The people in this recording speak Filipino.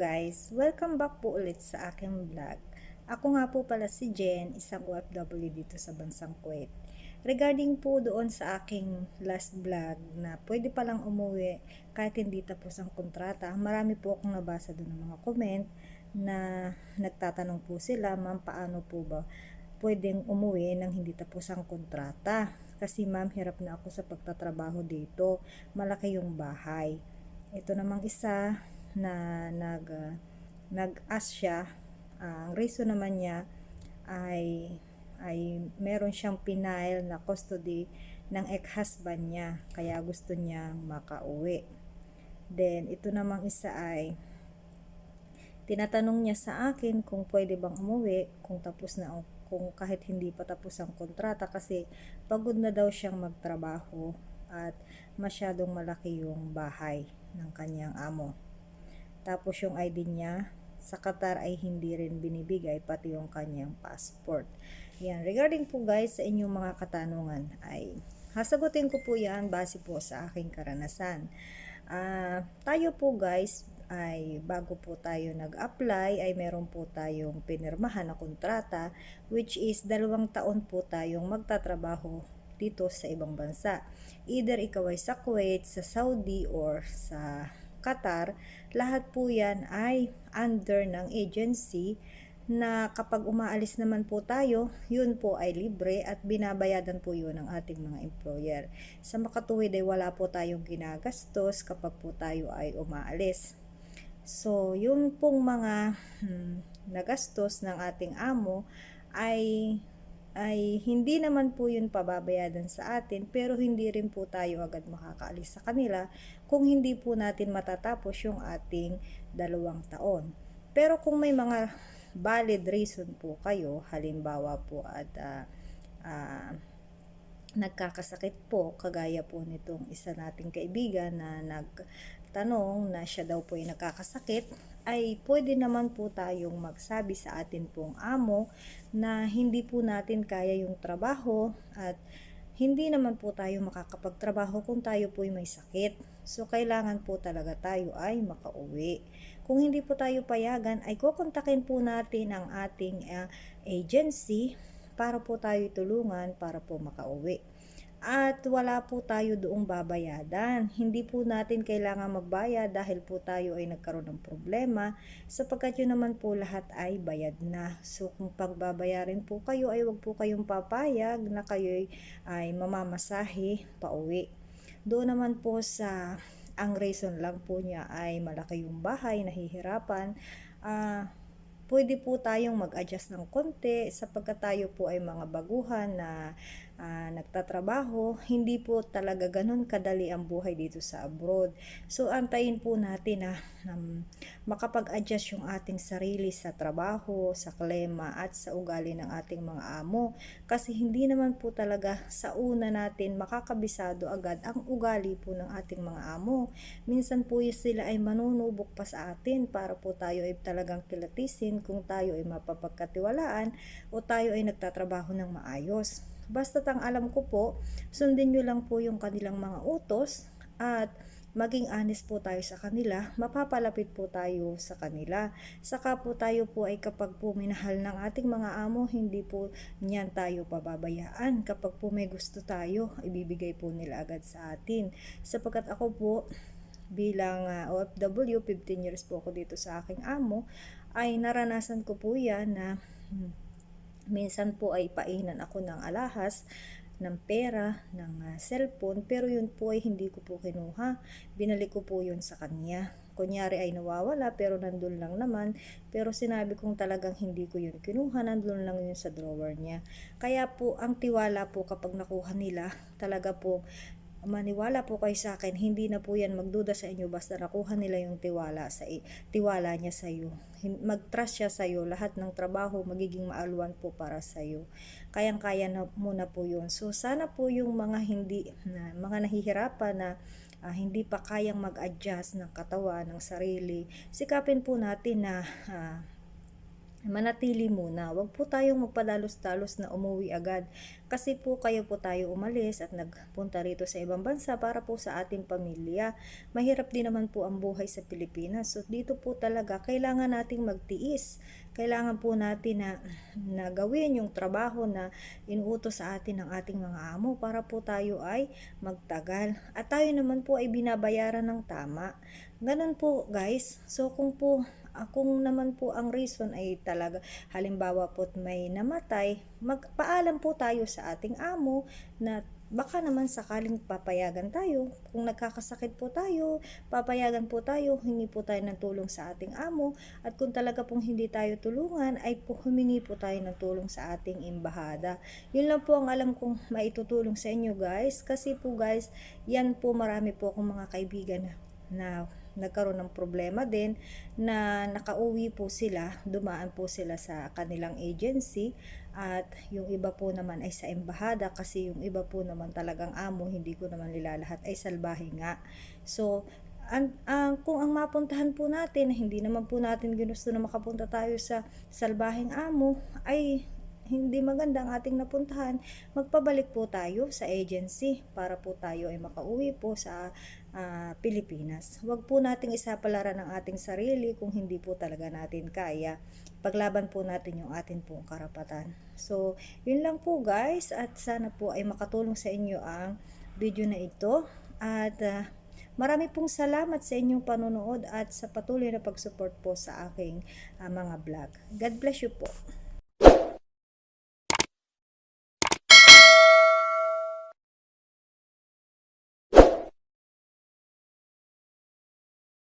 guys! Welcome back po ulit sa aking vlog. Ako nga po pala si Jen, isang OFW dito sa bansang Kuwait. Regarding po doon sa aking last vlog na pwede palang umuwi kahit hindi tapos ang kontrata, marami po akong nabasa doon ng mga comment na nagtatanong po sila, ma'am paano po ba pwedeng umuwi nang hindi tapos ang kontrata? Kasi ma'am, hirap na ako sa pagtatrabaho dito. Malaki yung bahay. Ito namang isa na nag uh, nag-ask siya ang reason naman niya ay ay meron siyang pinail na custody ng ex-husband niya kaya gusto niya makauwi then ito namang isa ay tinatanong niya sa akin kung pwede bang umuwi kung tapos na kung kahit hindi pa tapos ang kontrata kasi pagod na daw siyang magtrabaho at masyadong malaki yung bahay ng kanyang amo. Tapos yung ID niya sa Qatar ay hindi rin binibigay pati yung kanyang passport. Yan, regarding po guys sa inyong mga katanungan ay hasagutin ko po yan base po sa aking karanasan. Uh, tayo po guys ay bago po tayo nag-apply ay meron po tayong pinirmahan na kontrata which is dalawang taon po tayong magtatrabaho dito sa ibang bansa. Either ikaw ay sa Kuwait, sa Saudi, or sa Qatar, lahat po yan ay under ng agency na kapag umaalis naman po tayo, yun po ay libre at binabayadan po yun ng ating mga employer. Sa makatuwid ay wala po tayong ginagastos kapag po tayo ay umaalis. So, yung pong mga hmm, nagastos ng ating amo ay ay hindi naman po yun pababayadan sa atin pero hindi rin po tayo agad makakaalis sa kanila kung hindi po natin matatapos yung ating dalawang taon. Pero kung may mga valid reason po kayo, halimbawa po at uh, uh, nagkakasakit po, kagaya po nitong isa nating kaibigan na nagtanong na siya daw po ay nagkakasakit, ay pwede naman po tayong magsabi sa atin pong amo na hindi po natin kaya yung trabaho at hindi naman po tayo makakapagtrabaho kung tayo po ay may sakit. So, kailangan po talaga tayo ay makauwi. Kung hindi po tayo payagan, ay kukontakin po natin ang ating uh, agency para po tayo tulungan para po makauwi at wala po tayo doong babayadan. Hindi po natin kailangan magbayad dahil po tayo ay nagkaroon ng problema sapagkat yun naman po lahat ay bayad na. So kung pagbabayarin po kayo ay wag po kayong papayag na kayo ay mamamasahe pauwi. Doon naman po sa ang reason lang po niya ay malaki yung bahay, nahihirapan. Ah, uh, pwede po tayong mag-adjust ng konti sapagkat tayo po ay mga baguhan na uh, nagtatrabaho, hindi po talaga ganun kadali ang buhay dito sa abroad. So, antayin po natin na um, makapag-adjust yung ating sarili sa trabaho, sa klema, at sa ugali ng ating mga amo. Kasi hindi naman po talaga sa una natin makakabisado agad ang ugali po ng ating mga amo. Minsan po sila ay manunubok pa sa atin para po tayo ay talagang kilatisin kung tayo ay mapapagkatiwalaan o tayo ay nagtatrabaho ng maayos. Basta ang alam ko po, sundin nyo lang po yung kanilang mga utos at maging honest po tayo sa kanila, mapapalapit po tayo sa kanila. Saka po tayo po ay kapag po minahal ng ating mga amo, hindi po niyan tayo pababayaan. Kapag po may gusto tayo, ibibigay po nila agad sa atin. Sapagkat ako po, bilang uh, OFW, 15 years po ako dito sa aking amo, ay naranasan ko po yan na hmm, minsan po ay painan ako ng alahas ng pera, ng uh, cellphone, pero yun po ay hindi ko po kinuha. Binalik ko po yun sa kanya. Kunyari ay nawawala, pero nandun lang naman. Pero sinabi kong talagang hindi ko yun kinuha, nandun lang yun sa drawer niya. Kaya po, ang tiwala po kapag nakuha nila, talaga po maniwala po kayo sa akin, hindi na po yan magduda sa inyo basta nakuha nila yung tiwala sa tiwala niya sa iyo. Mag-trust siya sa iyo, lahat ng trabaho magiging maalwan po para sa iyo. Kayang-kaya na muna po yun. So sana po yung mga hindi na, mga nahihirapan na uh, hindi pa kayang mag-adjust ng katawan, ng sarili, sikapin po natin na uh, manatili muna. Huwag po tayong magpadalos-dalos na umuwi agad. Kasi po kayo po tayo umalis at nagpunta rito sa ibang bansa para po sa ating pamilya. Mahirap din naman po ang buhay sa Pilipinas. So dito po talaga kailangan nating magtiis. Kailangan po natin na, na gawin yung trabaho na inuutos sa atin ng ating mga amo para po tayo ay magtagal. At tayo naman po ay binabayaran ng tama. Ganun po guys. So kung po ah, kung naman po ang reason ay talaga halimbawa po may namatay, magpaalam po tayo sa ating amo na baka naman sakaling papayagan tayo. Kung nagkakasakit po tayo, papayagan po tayo, hingi po tayo ng tulong sa ating amo. At kung talaga pong hindi tayo tulungan, ay po humingi po tayo ng tulong sa ating imbahada. Yun lang po ang alam kong maitutulong sa inyo guys. Kasi po guys, yan po marami po akong mga kaibigan na, na nagkaroon ng problema din na nakauwi po sila, dumaan po sila sa kanilang agency at yung iba po naman ay sa embahada kasi yung iba po naman talagang amo, hindi ko naman nilalahat ay salbahe nga. So, ang, ang kung ang mapuntahan po natin, hindi naman po natin ginusto na makapunta tayo sa salbaheng amo, ay hindi maganda ang ating napuntahan, magpabalik po tayo sa agency para po tayo ay makauwi po sa ah, Pilipinas. Huwag po nating isapalaran ang ating sarili kung hindi po talaga natin kaya. Paglaban po natin yung atin pong karapatan. So, yun lang po guys at sana po ay makatulong sa inyo ang video na ito at ah, marami pong salamat sa inyong panonood at sa patuloy na pag-support po sa aking ah, mga vlog. God bless you po.